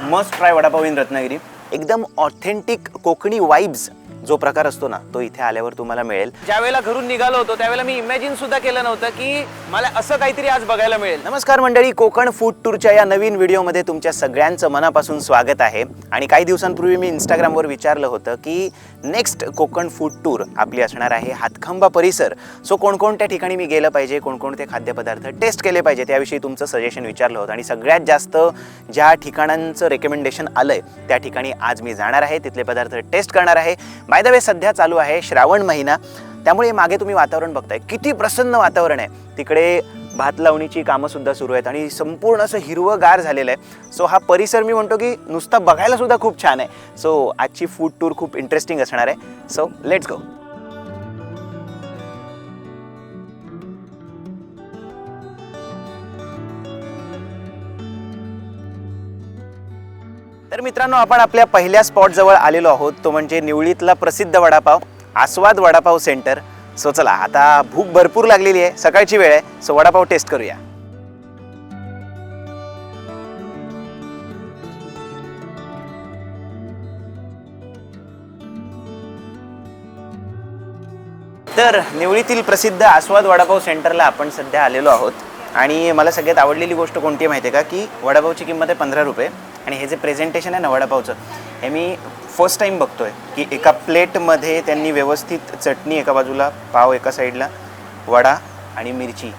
Must try vada pav in Ratnagiri. एकदम authentic Konkani vibes जो प्रकार असतो ना तो इथे आल्यावर तुम्हाला मिळेल. ज्यावेळेला घरून निघालो होतो त्यावेळेला मी इमॅजिन सुद्धा केलं नव्हतं की मला असं काहीतरी आज बघायला मिळेल. नमस्कार मंडळी कोकण फूड टूरच्या या नवीन व्हिडिओमध्ये तुमच्या सगळ्यांचं मनापासून स्वागत आहे. आणि काही दिवसांपूर्वी मी इंस्टाग्रामवर विचारलं होतं की नेक्स्ट कोकण फूड टूर आपली असणार आहे हातखंबा परिसर. सो कोणकोणत्या ठिकाणी मी गेलं पाहिजे कोणकोणते खाद्यपदार्थ टेस्ट केले पाहिजे त्याविषयी तुमचं सजेशन विचारलं होतं. आणि सगळ्यात जास्त ज्या ठिकाणांचं रेकमेंडेशन आलं आहे त्या ठिकाणी आज मी जाणार आहे तिथले पदार्थ टेस्ट करणार आहे. बाय द वे सध्या चालू आहे श्रावण महिना. त्यामुळे मागे तुम्ही वातावरण बघताय. किती प्रसन्न वातावरण आहे. तिकडे भात लावणीची कामंसुद्धा सुरू आहेत आणि संपूर्ण असं हिरवंगार झालेलं आहे. सो हा परिसर मी म्हणतो की नुसता बघायला सुद्धा खूप छान आहे. सो आजची फूड टूर खूप इंटरेस्टिंग असणार आहे. सो लेट्स गो मित्रांनो आपण आपल्या पहिल्या स्पॉट जवळ आलेलो आहोत. तो म्हणजे निवळीतला प्रसिद्ध वडापाव आस्वाद वडापाव सेंटर सो चला आता भूक भरपूर लागलेली आहे. सकाळची वेळ आहे. सो वडापाव टेस्ट करूया. तर निवळीतील प्रसिद्ध आस्वाद वडापाव सेंटरला आपण सध्या आलेलो आहोत. आणि मला सगळ्यात आवडलेली गोष्ट कोणती आहे माहिती आहे का? की वडापावची किंमत आहे पंधरा रुपये. आणि हे जे प्रेझेंटेशन आहे ना वडापावचं हे मी फर्स्ट टाईम बघतो आहे की एका प्लेटमध्ये त्यांनी व्यवस्थित चटणी एका बाजूला पाव एका साईडला वडा आणि मिरची.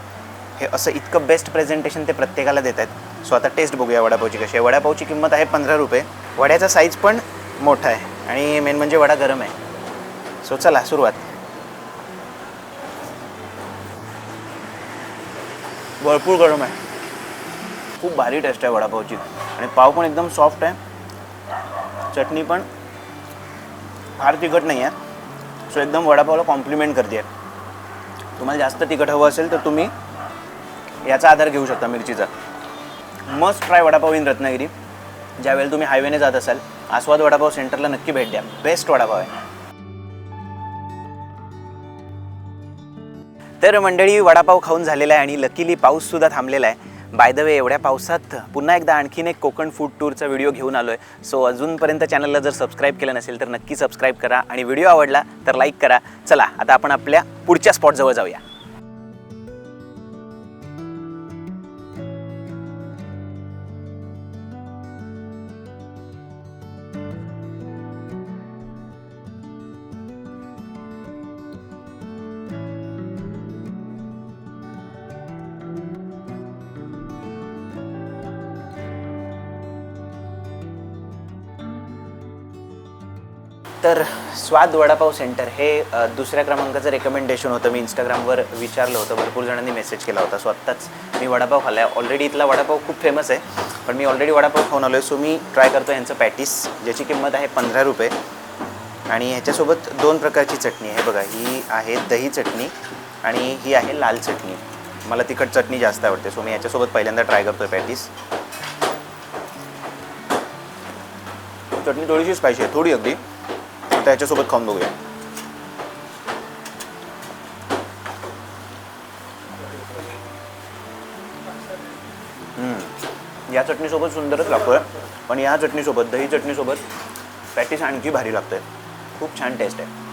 हे असं इतकं बेस्ट प्रेझेंटेशन ते प्रत्येकाला देत आहेत. सो आता टेस्ट बघूया वडापावची कशी आहे. वडापावची किंमत आहे पंधरा रुपये. वड्याचा साईज पण मोठा आहे. आणि मेन म्हणजे वडा गरम आहे. सो चला सुरुवात. भरपूर गरम आहे. खूप भारी टेस्ट आहे वडापावची. आणि पाव पण एकदम सॉफ्ट आहे. चटणी पण फार तिखट नाही आहे सो एकदम वडापावला कॉम्प्लिमेंट करते आहे तुम्हाला जास्त तिखट हवं असेल तर तुम्ही याचा आधार घेऊ शकता मिरचीचा. Must try vada pav in Ratnagiri. ज्यावेळेला तुम्ही हायवेने जात असाल आस्वाद वडापाव सेंटरला नक्की भेट द्या. बेस्ट वडापाव आहे. तर मंडळी वडापाव खाऊन झालेला आहे आणि लकीली पाऊससुद्धा थांबलेला आहे. बाय द वे एवढ्या पावसात पुन्हा एकदा आणखीन एक कोकण फूड टूरचा व्हिडिओ घेऊन आलो आहे सो अजूनपर्यंत चॅनलला जर सबस्क्राईब केलं नसेल तर नक्की सबस्क्राईब करा. आणि व्हिडिओ आवडला तर लाईक करा. चला आता आपण आपल्या पुढच्या स्पॉटजवळ जाऊया. तर स्वाद वडापाव सेंटर हे अ, दुसऱ्या क्रमांकाचं रेकमेंडेशन होतं. मी इंस्टाग्रामवर विचारलं होतं. भरपूर जणांनी मेसेज केला होता. सो आत्ताच मी वडापाव खाल्ला आहे ऑलरेडी इथला वडापाव खूप फेमस आहे. पण मी ऑलरेडी वडापाव खाऊन आलो आहे सो मी ट्राय करतो यांचं पॅटीस ज्याची किंमत आहे पंधरा रुपये. आणि ह्याच्यासोबत दोन प्रकारची चटणी आहे. बघा ही आहे दही चटणी आणि ही आहे लाल चटणी. मला तिखट चटणी जास्त आवडते. सो मी याच्यासोबत पहिल्यांदा ट्राय करतो आहे पॅटीस चटणी थोडीशी स्पायसी आहे. थोडी अगदी. आता ह्याच्यासोबत खाऊन बघूया. या चटणीसोबत सुंदरच लागतोय पण या चटणीसोबत दही चटणीसोबत पॅटीस आणखी भारी लागतोय. खूप छान टेस्ट आहे.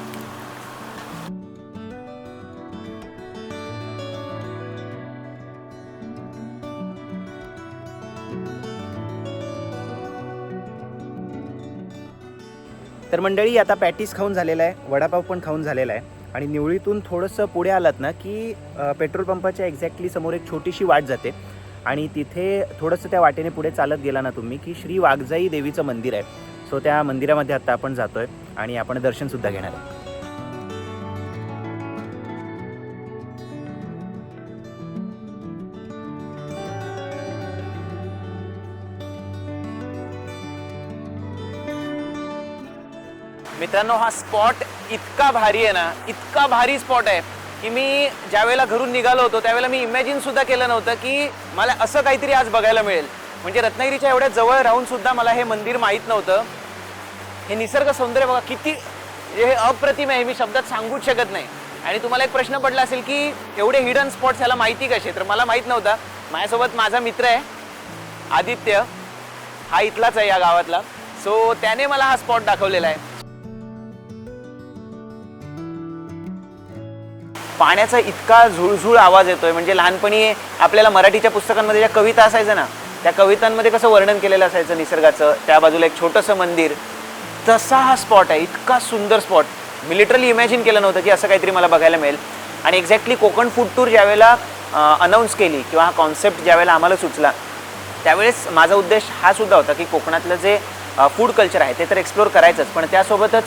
तर मंडळी आता पॅटीस खाऊन झालेला आहे वडापाव पण खाऊन झालेला आहे. आणि निवळीतून थोडंसं पुढे आलात ना की पेट्रोल पंपाच्या एक्झॅक्टली समोर एक छोटीशी वाट जाते. आणि तिथे थोडंसं त्या वाटेने पुढे चालत गेला ना तुम्ही की श्री वाघजाई देवीचं मंदिर आहे. सो त्या मंदिरामध्ये आता आपण जातोय आणि आपण दर्शनसुद्धा घेणार आहे मित्रांनो हा स्पॉट इतका भारी आहे ना इतका भारी स्पॉट आहे की मी ज्या वेळेला घरून निघालो होतो त्यावेळेला मी इमॅजिन सुद्धा केलं नव्हतं की मला असं काहीतरी आज बघायला मिळेल. म्हणजे रत्नागिरीच्या एवढ्या जवळ राहून सुद्धा मला हे मंदिर माहीत नव्हतं. हे निसर्ग सौंदर्य बघा किती हे अप्रतिम आहे मी शब्दात सांगूच शकत नाही. आणि तुम्हाला एक प्रश्न पडला असेल की एवढे हिडन स्पॉट्स ह्याला माहिती कसे? तर मला माहीत नव्हता. माझ्यासोबत माझा मित्र आहे आदित्य. हा इथलाच आहे या गावातला. सो त्याने मला हा स्पॉट दाखवलेला आहे. पाण्याचा इतका झुळझुळ आवाज येतोय. म्हणजे लहानपणी आपल्याला मराठीच्या पुस्तकांमध्ये ज्या कविता असायचं ना त्या कवितांमध्ये कसं वर्णन केलेलं असायचं निसर्गाचं. त्या बाजूला एक छोटंसं मंदिर. तसा हा स्पॉट आहे इतका सुंदर स्पॉट मी लिटरली इमॅजिन केलं नव्हतं की असं काहीतरी मला बघायला मिळेल. आणि एक्झॅक्टली कोकण फूड टूर ज्यावेळेला अनाऊन्स केली किंवा हा कॉन्सेप्ट ज्यावेळेला आम्हाला सुचला त्यावेळेस माझा उद्देश हा सुद्धा होता की कोकणातलं जे फूड कल्चर आहे ते तर एक्सप्लोअर करायचंच. पण त्यासोबतच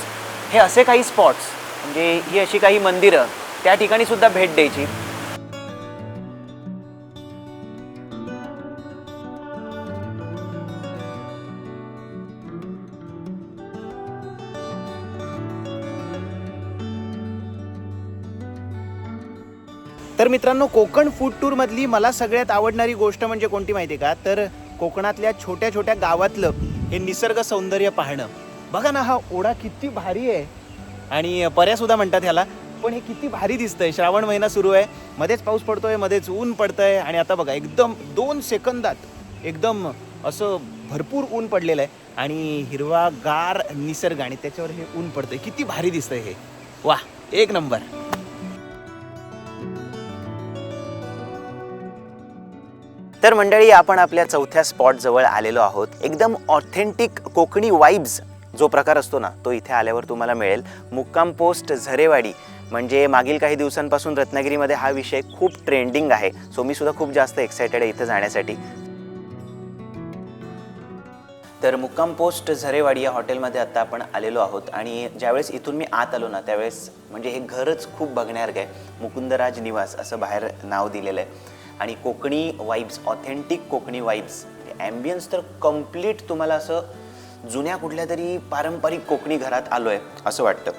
हे असे काही स्पॉट्स म्हणजे ही अशी काही मंदिरं त्या ठिकाणी सुद्धा भेट द्यायची. तर मित्रांनो कोकण फूड टूरमधली मला सगळ्यात आवडणारी गोष्ट म्हणजे कोणती माहिती आहे का? तर कोकणातल्या छोट्या छोट्या गावातलं हे निसर्ग सौंदर्य पाहणं. बघा ना हा ओढा किती भारी आहे. आणि पर्यासुद्धा म्हणतात ह्याला. पण हे किती भारी दिसतंय. श्रावण महिना सुरू आहे. मध्येच पाऊस पडतोय मध्येच ऊन पडतंय आणि आता बघा एकदम दोन सेकंदात एकदम असं भरपूर ऊन पडलेलं आहे आणि हिरवा गार निसर्ग आणि त्याच्यावर हे ऊन पडतंय. किती भारी दिसतंय हे. वा एक नंबर. तर मंडळी आपण आपल्या चौथ्या स्पॉट जवळ आलेलो आहोत. एकदम ऑथेंटिक कोकणी वाईब्स जो प्रकार असतो ना तो इथे आल्यावर तुम्हाला मिळेल. मुक्काम पोस्ट झरेवाडी. म्हणजे मागील काही दिवसांपासून रत्नागिरीमध्ये हा विषय खूप ट्रेंडिंग आहे. सो मी सुद्धा खूप जास्त एक्सायटेड आहे इथं जाण्यासाठी. तर मुक्काम पोस्ट झरेवाडी या हॉटेलमध्ये आता आपण आलेलो आहोत. आणि ज्यावेळेस इथून मी आत आलो ना त्यावेळेस म्हणजे हे घरच खूप बघण्यासारखं आहे. मुकुंदराज निवास असं बाहेर नाव दिलेलं आहे. आणि Konkani vibes authentic Konkani vibes ambience तर कंप्लीट तुम्हाला असं जुन्या कुठल्या तरी पारंपरिक कोकणी घरात आलो आहे असं वाटतं.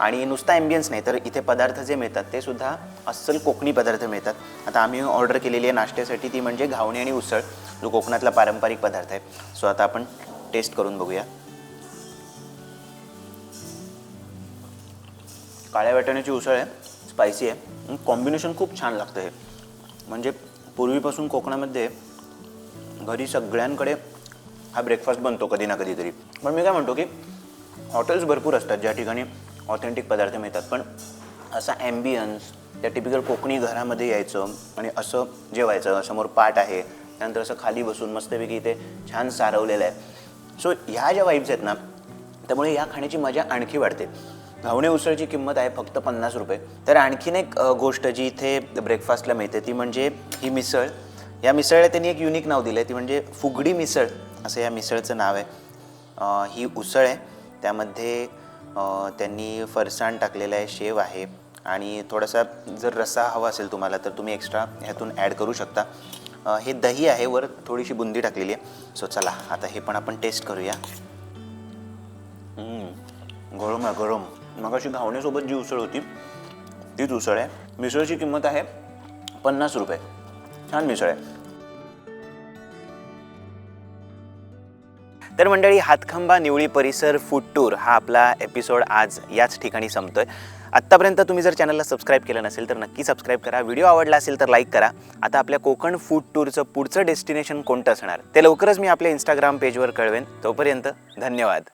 आणि नुसता ॲम्बियन्स नाही तर इथे पदार्थ जे मिळतात ते सुद्धा अस्सल कोकणी पदार्थ मिळतात. आता आम्ही ऑर्डर केलेली आहे नाश्त्यासाठी ती म्हणजे घावणी आणि उसळ जो कोकणातला पारंपरिक पदार्थ आहे. सो आता आपण टेस्ट करून बघूया. काळ्या वाटाण्याची उसळ आहे स्पायसी आहे. कॉम्बिनेशन खूप छान लागतं हे. म्हणजे पूर्वीपासून कोकणामध्ये घरी सगळ्यांकडे हा ब्रेकफास्ट बनतो कधी ना कधीतरी. पण मी काय म्हणतो की हॉटेल्स भरपूर असतात ज्या ठिकाणी ऑथेंटिक पदार्थ मिळतात. पण असा ॲम्बियन्स त्या टिपिकल कोकणी घरामध्ये यायचं आणि असं जेवायचं समोर पाट आहे त्यानंतर असं खाली बसून मस्तपैकी इथे छान सारवलेलं आहे. सो ह्या ज्या वाईब्स आहेत ना त्यामुळे या खाण्याची मजा आणखी वाढते. घावणे उसळची किंमत आहे फक्त पन्नास रुपये. तर आणखीन एक गोष्ट जी इथे ब्रेकफास्टला मिळते ती म्हणजे ही मिसळ. या मिसळला त्यांनी एक युनिक नाव दिलं आहे ती म्हणजे फुगडी मिसळ असं या मिसळचं नाव आहे. ही उसळ आहे. त्यामध्ये त्यांनी फरसाण टाकलेलं आहे शेव आहे आणि थोडासा जर रस्सा हवा असेल तुम्हाला तर तुम्ही एक्स्ट्रा ह्यातून ॲड करू शकता. हे दही आहे वर थोडीशी बुंदी टाकलेली आहे. सो चला आता हे पण आपण टेस्ट करूया. गरम आहे गरम. मग अशी घावण्यासोबत जी उसळ होती तीच उसळ आहे. मिसळची किंमत आहे पन्नास रुपये. छान मिसळ आहे. तर मंडळी हातखंबा निवळी परिसर फूड टूर हा आपला एपिसोड आज याच ठिकाणी संपतोय. आत्तापर्यंत तुम्ही जर चॅनलला सबस्क्राईब केलं नसेल तर नक्की सबस्क्राईब करा. व्हिडिओ आवडला असेल तर लाईक करा. आता आपल्या कोकण फूड टूरचं पुढचं डेस्टिनेशन कोणतं असणार? ते लवकरच मी आपल्या इंस्टाग्राम पेजवर कळवेन. तोपर्यंत धन्यवाद.